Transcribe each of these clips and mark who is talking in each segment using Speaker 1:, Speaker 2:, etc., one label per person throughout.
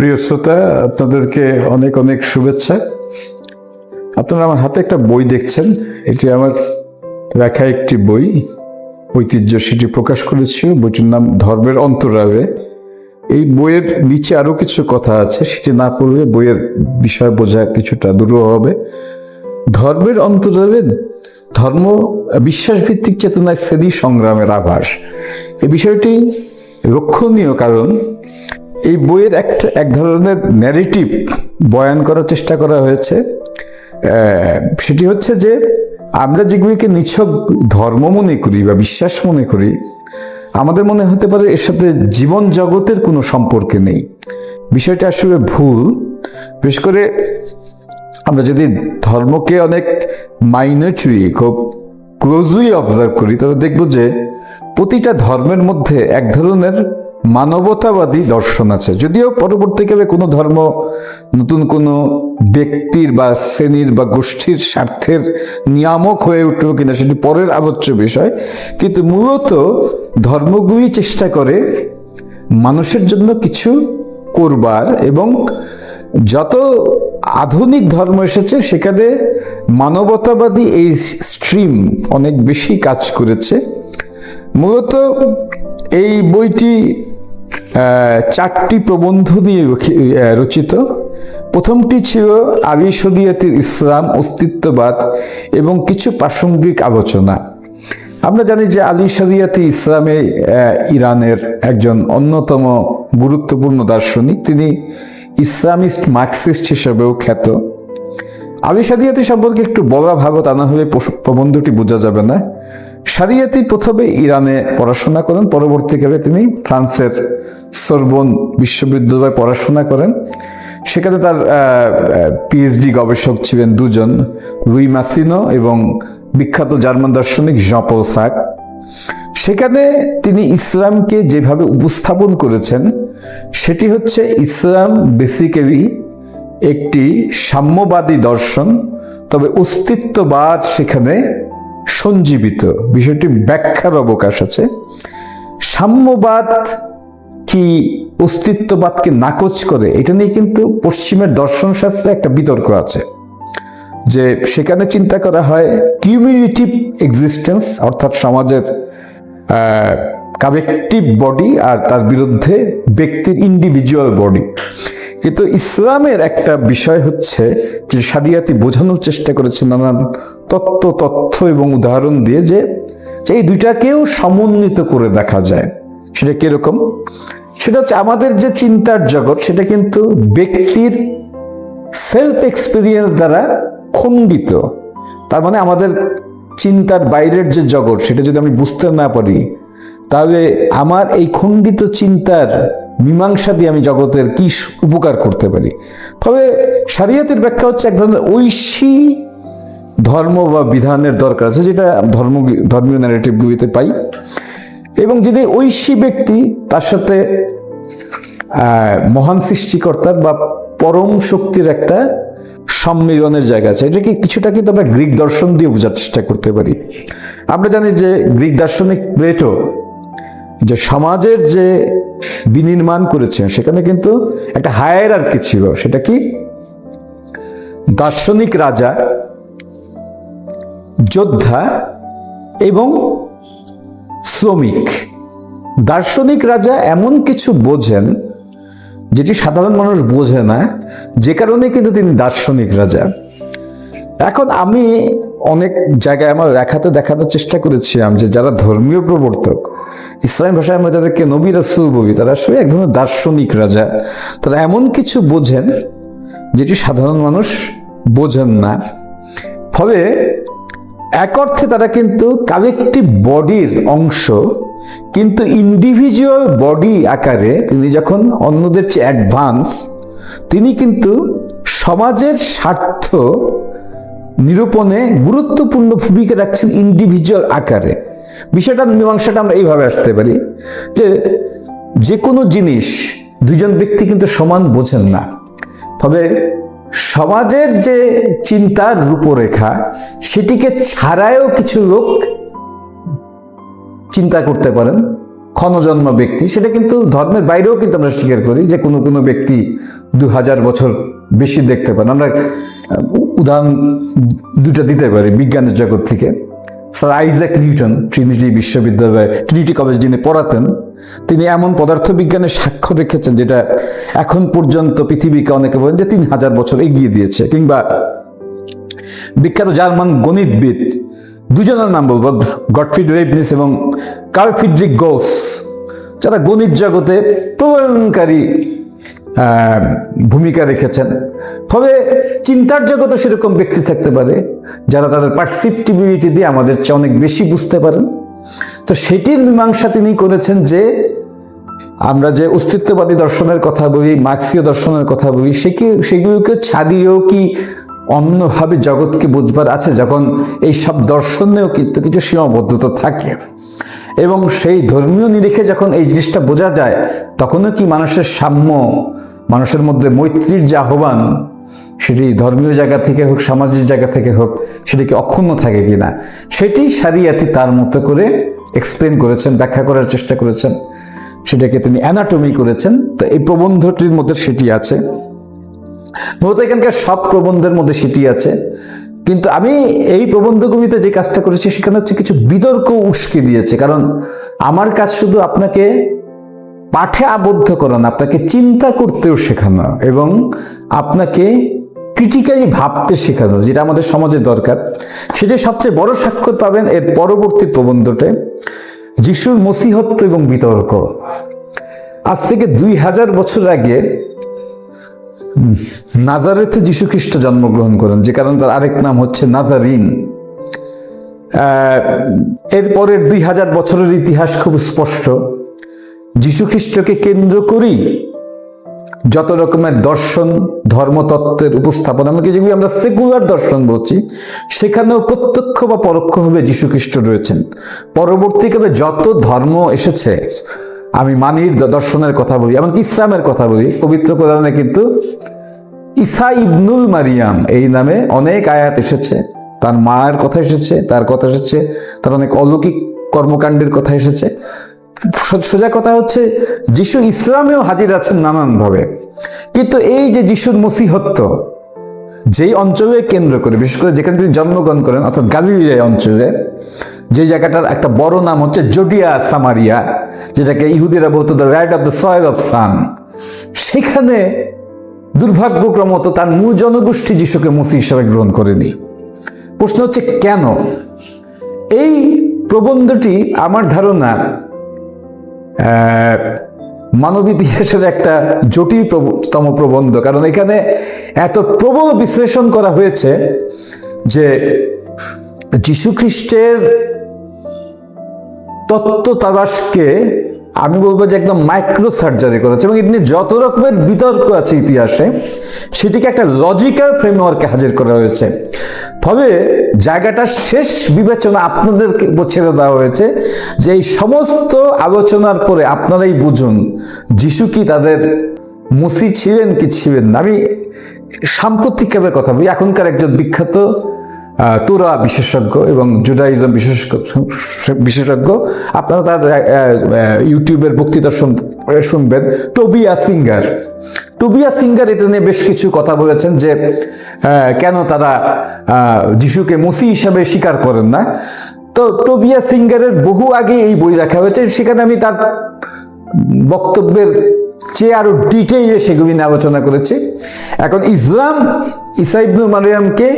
Speaker 1: প্রিয় শ্রোতা, আপনাদেরকে অনেক অনেক শুভেচ্ছা। আপনারা আমার হাতে একটা বই দেখছেন। এটি আমার লেখা একটি বই। ঐতিহ্য সেটি প্রকাশ করেছি। বইটির নাম ধর্মের অন্তরালে। এই বইয়ের নিচে আরও কিছু কথা আছে। সেটি না পড়লে বইয়ের বিষয় বোঝা কিছুটা দুরূহ হবে। ধর্মের অন্তরালে ধর্ম বিশ্বাস ভিত্তিক চেতনায় শ্রেণি সংগ্রামের আভাস। এই বিষয়টি লক্ষণীয় কারণ। এই বইয়ের একটা এক ধরনের ন্যারেটিভ বয়ান করার চেষ্টা করা হয়েছে। সেটি হচ্ছে যে, আমরা যেগুলিকে নিছক ধর্ম মনে করি বা বিশ্বাস মনে করি, আমাদের মনে হতে পারে এর সাথে জীবন জগতের কোনো সম্পর্কে নেই। বিষয়টা আসলে ভুল। বিশেষ করে আমরা যদি ধর্মকে অনেক মাইনেটরি খুব ক্লোজলি অবজার্ভ করি, তাহলে দেখব যে, প্রতিটা ধর্মের মধ্যে এক ধরনের মানবতাবাদী দর্শন আছে। যদিও পরবর্তীকালে কোনো ধর্ম, নতুন কোনো ব্যক্তির বা শ্রেণির বা গোষ্ঠীর স্বার্থের নিয়ামক হয়ে উঠল কিনা সেটি পরের আলোচ্য বিষয়। কিন্তু মূলত ধর্মগুলি চেষ্টা করে মানুষের জন্য কিছু করবার এবং যত আধুনিক ধর্ম এসেছে সেখানে মানবতাবাদী এই স্ট্রিম অনেক বেশি কাজ করেছে। মূলত এই বইটি চারটি প্রবন্ধ নিয়ে রচি- রচিত। প্রথমটি ছিল আবি শরিয়াতের ইসলাম, অস্তিত্ববাদ এবং কিছু প্রাসঙ্গিক আলোচনা। আমরা জানি যে আলী শরিয়াতি ইসলামে ইরানের একজন অন্যতম গুরুত্বপূর্ণ দার্শনিক। তিনি ইসলামিস্ট মার্কসিস্ট হিসেবেও খ্যাত। আলী সাদিয়াতি সম্পর্কে একটু বলা ভাগত আনা হলে প্রবন্ধটি বোঝা যাবে না। সারিয়াতি প্রথমে ইরানে পড়াশোনা করেন। পরবর্তীকালে তিনি ফ্রান্সের সরবন বিশ্ববিদ্যালয়ে পড়াশোনা করেন। সেখানে তার পিএইচডি গবেষক ছিলেন দুজন, রুই মাসিনো এবং বিখ্যাত জার্মান দার্শনিক জপল সাক সেখানে তিনি ইসলামকে যেভাবে উপস্থাপন করেছেন, সেটি হচ্ছে ইসলাম বেসিক্যালি একটি সাম্যবাদী দর্শন, তবে অস্তিত্ববাদ সেখানে সঞ্জীবিত। বিষয়টি ব্যাখ্যার অবকাশ আছে। সাম্যবাদ কি অস্তিত্ববাদকে নাকচ করে, এটা নিয়ে কিন্তু পশ্চিমের দর্শন শাস্ত্রে একটা বিতর্ক আছে। যে সেখানে চিন্তা করা হয় কিউমিউটিভ এক্সিস্টেন্স অর্থাৎ সমাজের কালেকটিভ বডি আর তার বিরুদ্ধে ব্যক্তির ইন্ডিভিজুয়াল বডি কিন্তু ইসলামের একটা বিষয় হচ্ছে যে সাদিয়াতি বোঝানোর চেষ্টা করেছে নানান তত্ত্ব, তথ্য এবং উদাহরণ দিয়ে যে এই দুইটাকেও সমন্বিত করে দেখা যায়। সেটা কীরকম? সেটা হচ্ছে আমাদের যে চিন্তার জগৎ, সেটা কিন্তু ব্যক্তির সেলফ এক্সপিরিয়েন্স দ্বারা খণ্ডিত। তার মানে আমাদের চিন্তার বাইরের যে জগৎ, সেটা যদি আমি বুঝতে না পারি, তাহলে আমার এই খণ্ডিত চিন্তার মীমাংসা দিয়ে আমি জগতের কি উপকার করতে পারি? তবে সারিয়াতের ব্যাখ্যা হচ্ছে এক ধরনের ঐশী ধর্ম বা বিধানের দরকার আছে, যেটা ধর্ম, ধর্মীয় ন্যারেটিভগুলিতে পাই। এবং যদি ঐশী ব্যক্তি তার সাথে মহান সৃষ্টিকর্তার বা পরম শক্তির একটা সম্মিলনের জায়গা আছে এটাকে কিছুটা কিন্তু আমরা গ্রিক দর্শন দিয়ে বোঝার চেষ্টা করতে পারি? আমরা জানি যে গ্রিক দার্শনিক প্লেটো যে সমাজের যে বিনির্মাণ করেছেন, সেখানে কিন্তু একটা হায়ার আর কি ছিল। সেটা কি? দার্শনিক রাজা, যোদ্ধা এবং শ্রমিক। দার্শনিক রাজা এমন কিছু বোঝেন যেটি সাধারণ মানুষ বোঝে না, যে কারণে কিন্তু তিনি দার্শনিক রাজা। এখন আমি অনেক জায়গায় আমার লেখাতে দেখানোর চেষ্টা করেছিলাম যে যারা ধর্মীয় প্রবর্তক, ইসলাম ভাষায় আমরা যাদেরকে নবী রাসুল বলি, তারা আসলে এক ধরনের দার্শনিক রাজা। তারা এমন কিছু বোঝেন যেটি সাধারণ মানুষ বোঝেন না। ফলে এক অর্থে তারা কিন্তু কালেকটিভ বডির অংশ, কিন্তু ইন্ডিভিজুয়াল বডি আকারে তিনি যখন অন্যদের চেয়ে অ্যাডভান্স তিনি কিন্তু সমাজের স্বার্থ নিরূপণে গুরুত্বপূর্ণ ভূমিকা রাখছেন ইন্ডিভিজুয়াল আকারে। বিষয়টা, মীমাংসাটা আমরা এইভাবে আসতে পারি যে যে কোনো জিনিস দুজন ব্যক্তি কিন্তু সমান বোঝেন না। তবে সমাজের যে চিন্তার রূপরেখা, সেটিকে ছাড়ায়ও কিছু লোক চিন্তা করতে পারেন। ক্ষণজন্ম ব্যক্তি, সেটা কিন্তু ধর্মের বাইরেও কিন্তু আমরা স্বীকার করি যে কোনো কোনো ব্যক্তি দু হাজার বছর বেশি দেখতে পান। আমরা উদাহরণ দুটা দিতে পারি বিজ্ঞানের জগৎ থেকে। স্যার আইজ্যাক নিউটন ট্রিনিটি বিশ্ববিদ্যালয়ে ট্রিনিটি কলেজ যিনি পড়াতেন তিনি এমন পদার্থবিজ্ঞানের সাক্ষ্য রেখেছেন যেটা এখন পর্যন্ত পৃথিবীকে অনেকে বলেন যে তিন হাজার বছর এগিয়ে দিয়েছে। কিংবা বিখ্যাত জার্মান গণিতবিদ দুজনের নাম বলব গডফিড রেবনিস এবং কার্লফিডরিক গোস যারা গণিত জগতে প্রয়োগকারী আহ, ভূমিকা রেখেছেন। তবে চিন্তার জগতে সেরকম ব্যক্তি থাকতে পারে যারা তাদের পারসিপটিবিলিটি দিয়ে আমাদের চেয়ে অনেক বেশি বুঝতে পারেন। তো সেটির মীমাংসা তিনি করেছেন যে, আমরা যে অস্তিত্ববাদী দর্শনের কথা বলি, মার্ক্সীয় দর্শনের কথা বলি, সে কি, সেগুলোকে ছাড়িয়েও কি অন্যভাবে জগৎকে বুঝবার আছে যখন এই সব দর্শনেও কিন্তু কিছু সীমাবদ্ধতা থাকে? এবং সেই ধর্মীয় নিরিখে যখন এই জিনিসটা বোঝা যায়, তখনও কি মানুষের সাম্য, মানুষের মধ্যে মৈত্রীর যে আহ্বান সেটি ধর্মীয় জায়গা থেকে হোক, সামাজিক জায়গা থেকে হোক, সেটি কি অক্ষুণ্ণ থাকে কিনা? সেটি সারিয়াতি তার মতো করে এক্সপ্লেন করেছেন, ব্যাখ্যা করার চেষ্টা করেছেন। সেটাকে তিনি অ্যানাটমি করেছেন। তো এই প্রবন্ধটির মধ্যে সেটি আছে। মূলত এখানকার সব প্রবন্ধের মধ্যে সেটি আছে। কিন্তু আমি এই প্রবন্ধ কবিতা যে কাজটা করেছি, সেখানে হচ্ছে কিছু বিতর্ক উস্কে দিয়েছে। কারণ আমার কাজ শুধু আপনাকে পাঠে আবদ্ধ করানো আপনাকে চিন্তা করতেও শেখানো এবং আপনাকে ক্রিটিক্যালি ভাবতে শেখানো, যেটা আমাদের সমাজে দরকার, সেটা সবচেয়ে বড় স্বাক্ষর পাবেন এর পরবর্তী প্রবন্ধতে, যিশুর মসিহত্ব এবং বিতর্ক। আজ থেকে দুই হাজার বছর আগে নাজারেতে যীশু খ্রিস্ট জন্মগ্রহণ করেন, যে কারণে তার আরেক নাম হচ্ছে নাজারিন। এরপরের দুই হাজার বছরের ইতিহাস খুব স্পষ্ট। যীশু খ্রিস্টকে কেন্দ্র করেই যত রকমের দর্শন, ধর্মতত্ত্বের উপস্থাপন, এমনকি যেগুলি আমরা সেকুলার দর্শন বলছি, সেখানেও প্রত্যক্ষ বা পরোক্ষভাবে যীশু খ্রিস্ট রয়েছেন। পরবর্তীকালে যত ধর্ম এসেছে, আমি মানির দর্শনের কথা বলি, এমনকি ইসলামের কথা বলি, পবিত্র কোরআনে কিন্তু ইসা ইবনুল মারিয়াম এই নামে অনেক আয়াত এসেছে। তার মায়ের কথা এসেছে, তার কথা এসেছে, তার অনেক অলৌকিক কর্মকাণ্ডের কথা এসেছে। সোজা কথা হচ্ছে, যিশু ইসলামেও হাজির আছেন নানানভাবে। কিন্তু এই যে যিশুর মসিহত্ব, যেই অঞ্চলে কেন্দ্র করে, বিশেষ করে যেখানে তিনি জন্মগ্রহণ করেন, অর্থাৎ গালিলিয়া অঞ্চলে, যে জায়গাটার একটা বড় নাম হচ্ছে জোডিয়া সামারিয়া, যেটাকে ইহুদিরা বলতো the ride of the soil of sun সেখানে দুর্ভাগ্যক্রমত তার মূল জনগোষ্ঠী যিশুকে মুসি হিসাবে গ্রহণ করেনি। প্রশ্ন হচ্ছে কেন? এই প্রবন্ধটি আমার ধারণা মানব ইতিহাসের একটা জটিল জটিলতম প্রবন্ধ। কারণ এখানে এত প্রবল বিশ্লেষণ করা হয়েছে যে যীশুখ্রিস্টের তত্ত্বতাবাসকে, আমি বলব যে একদম মাইক্রো সার্জারি করেছে এবং এটি যত রকমের বিতর্ক আছে ইতিহাসে, সেটিকে একটা লজিক্যাল ফ্রেমওয়ার্কে হাজির করা হয়েছে। ফলে জায়গাটার শেষ বিবেচনা আপনাদেরকে ছেড়ে দেওয়া হয়েছে যে এই সমস্ত আলোচনার পরে আপনারাই বুঝুন, যিশু কি তাদের মুসি ছিলেন কি ছিলেন না। আমি সাম্প্রতিকভাবে কথা বলি, এখনকার একজন বিখ্যাত তোরা বিশেষজ্ঞ এবং জুডাইজম বিশেষজ্ঞ বিশেষজ্ঞ, আপনারা তার ইউটিউবের বক্তৃতা শুন- শুনবেন, টবিয়া সিঙ্গার। টবিয়া সিঙ্গার এটা নিয়ে বেশ কিছু কথা বলেছেন যে কেন তারা যিশুকে মসি হিসাবে স্বীকার করেন না? তো টোবিয়া সিঙ্গারের বহু আগে এই বই রাখা হয়েছে, সেখানে আমি তার বক্তব্যের চেয়ে আরও ডিটেইলে সেগুলি আলোচনা করেছি। এখন ইসলাম, ইসা ইবনুল মারিয়ামকে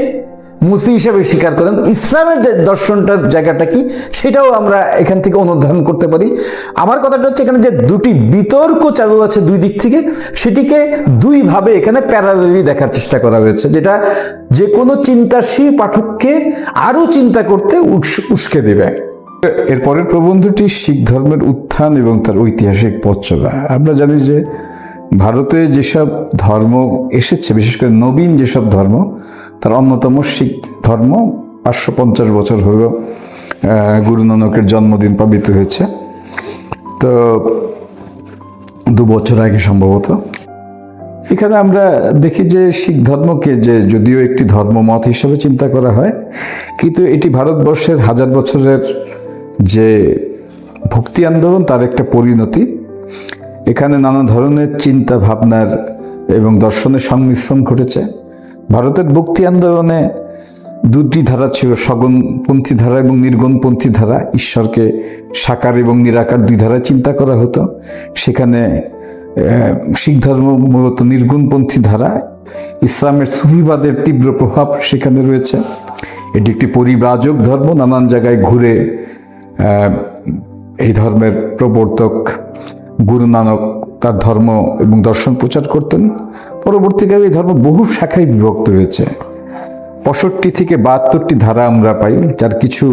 Speaker 1: মুসি হিসেবে স্বীকার করেন। ইসলামের যে দর্শনটার জায়গাটা কি, সেটাও আমরা এখান থেকে অনুধাবন করতে পারি। আমার কথাটা হচ্ছে এখানে যে দুটি বিতর্ক চালু আছে দুই দিক থেকে, সেটিকে দুইভাবে এখানে প্যারালি দেখার চেষ্টা করা হয়েছে। যেটা যে কোনো চিন্তাশীল পাঠককে আরও চিন্তা করতে উস- উস্কে দেবে। এর পরের প্রবন্ধটি শিখ ধর্মের উত্থান এবং তার ঐতিহাসিক পথ আমরা জানি যে ভারতে যেসব ধর্ম এসেছে, বিশেষ করে নবীন যেসব ধর্ম তার অন্যতম শিখ ধর্ম পাঁচশো পঞ্চাশ বছর হলো গুরু নানকের জন্মদিন পালিত হয়েছে। তো দু বছর আগে সম্ভবত। এখানে আমরা দেখি যে শিখ ধর্মকে যে যদিও একটি ধর্মমত হিসেবে চিন্তা করা হয়, কিন্তু এটি ভারতবর্ষের হাজার বছরের যে ভক্তি আন্দোলন, তার একটা পরিণতি। এখানে নানা ধরনের চিন্তা ভাবনার এবং দর্শনের সংমিশ্রণ ঘটেছে। ভারতের ভক্তি আন্দোলনে দুটি ধারা ছিল সগনপন্থী ধারা এবং নির্গণপন্থী ধারা। ঈশ্বরকে সাকার এবং নিরাকার দুই ধারা চিন্তা করা হতো। সেখানে শিখ ধর্ম মূলত নির্গুণপন্থী ধারা। ইসলামের সুফিবাদের তীব্র প্রভাব সেখানে রয়েছে। এটি একটি পরিব্রাজক ধর্ম, নানান জায়গায় ঘুরে এই ধর্মের প্রবর্তক গুরু নানক তার ধর্ম এবং দর্শন প্রচার করতেন। পরবর্তীকালে এই ধর্ম বহু শাখায় বিভক্ত হয়েছে। পঁয়ষট্টি থেকে বাহাত্তরটি ধারা আমরা পাই যার কিছু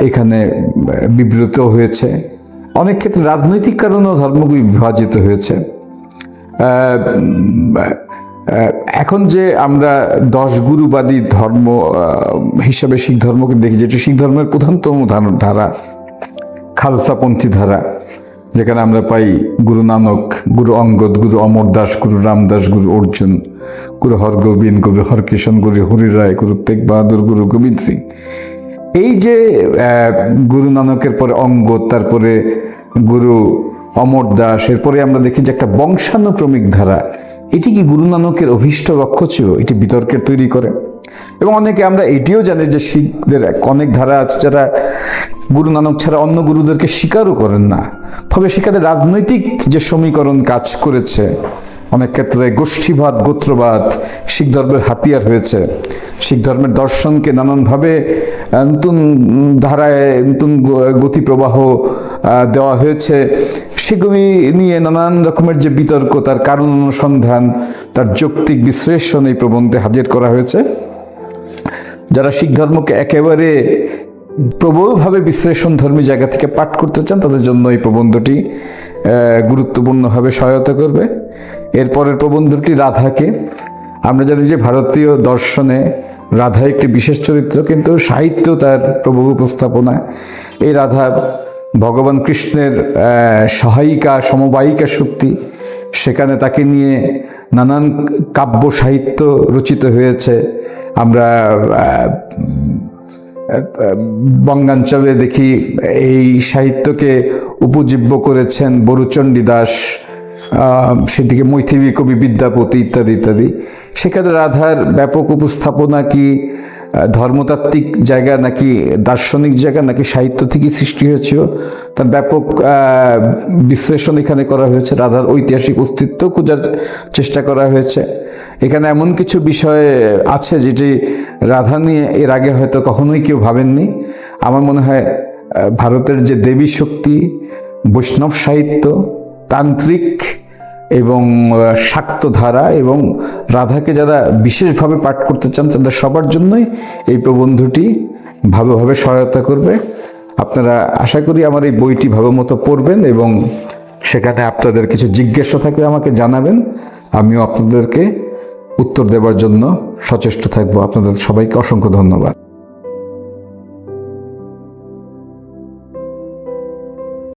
Speaker 1: এখানে আহ, বিব্রত হয়েছে। অনেক ক্ষেত্রে রাজনৈতিক কারণেও ধর্মগুলি বিভাজিত হয়েছে। এখন যে আমরা দশ গুরুবাদী ধর্ম হিসাবে শিখ ধর্মকে দেখি যেটি শিখ ধর্মের প্রধানতম ধারা খালসাপন্থী ধারা। যেখানে আমরা পাই গুরু নানক, গুরু অঙ্গদ, গুরু অমর দাস, গুরু রামদাস গুরু অর্জুন, গুরু হরগোবিন্দ গুরু হরকিষণ গুরু হরি রায়, গুরু তেগ বাহাদুর, গুরু গোবিন্দ সিং। এই যে গুরু নানকের পরে অঙ্গদ, তারপরে গুরু অমর দাস, এরপরে আমরা দেখি যে একটা বংশানুক্রমিক ধারা। এটি কি গুরু নানকের অভীষ্ট লক্ষ্য ছিল? এটি বিতর্কের তৈরি করে। এবং অনেকে আমরা এটিও জানি যে শিখদের অনেক ধারা আছে যারা গুরু নানক ছাড়া অন্য গুরুদেরকে স্বীকারও করেন না। ফলে সেখানে রাজনৈতিক যে সমীকরণ কাজ করেছে, অনেক ক্ষেত্রে গোষ্ঠীবাদ, গোত্রবাদ শিখ ধর্মের হাতিয়ার হয়েছে। শিখ ধর্মের দর্শনকে নানানভাবে নতুন ধারায়, নতুন গ- গতি প্রবাহ দেওয়া হয়েছে। সেগুলি নিয়ে নানান রকমের যে বিতর্ক, তার কারণ অনুসন্ধান, তার যৌক্তিক বিশ্লেষণ এই প্রবন্ধে হাজির করা হয়েছে। যারা শিখ ধর্মকে একেবারে প্রবলভাবে বিশ্লেষণ ধর্মী জায়গা থেকে পাঠ করতে চান, তাদের জন্য এই প্রবন্ধটি গুরুত্বপূর্ণভাবে সহায়তা করবে। এরপরের প্রবন্ধটি রাধাকে, আমরা জানি যে ভারতীয় দর্শনে রাধা একটি বিশেষ চরিত্র, কিন্তু সাহিত্য তার প্রবল উপস্থাপনা। এই রাধা ভগবান কৃষ্ণের সহায়িকা, সমবায়িকা শক্তি, সেখানে তাকে নিয়ে নানান কাব্য সাহিত্য রচিত হয়েছে। আমরা বঙ্গাঞ্চলে দেখি এই সাহিত্যকে উপজীব্য করেছেন বরুচণ্ডী দাস সেদিকে মৈথিলী কবি বিদ্যাপতি ইত্যাদি ইত্যাদি। সেখানে রাধার ব্যাপক উপস্থাপনা কি ধর্মতাত্ত্বিক জায়গা নাকি দার্শনিক জায়গা নাকি সাহিত্য থেকে সৃষ্টি হয়েছিল? তার ব্যাপক বিশ্লেষণ এখানে করা হয়েছে। রাধার ঐতিহাসিক অস্তিত্ব খোঁজার চেষ্টা করা হয়েছে। এখানে এমন কিছু বিষয় আছে যেটি রাধা নিয়ে এর আগে হয়তো কখনোই কেউ ভাবেননি। আমার মনে হয় ভারতের যে দেবী শক্তি, বৈষ্ণব সাহিত্য, তান্ত্রিক এবং শাক্ত ধারা এবং রাধাকে যারা বিশেষভাবে পাঠ করতে চান, তাদের সবার জন্যই এই প্রবন্ধটি ভালোভাবে সহায়তা করবে। আপনারা আশা করি আমার এই বইটি ভালো মতো পড়বেন এবং সেখানে আপনাদের কিছু জিজ্ঞাসা থাকলে আমাকে জানাবেন। আমিও আপনাদেরকে উত্তর দেওয়ার জন্য সচেষ্ট থাকব। আপনাদের সবাইকে অসংখ্য ধন্যবাদ।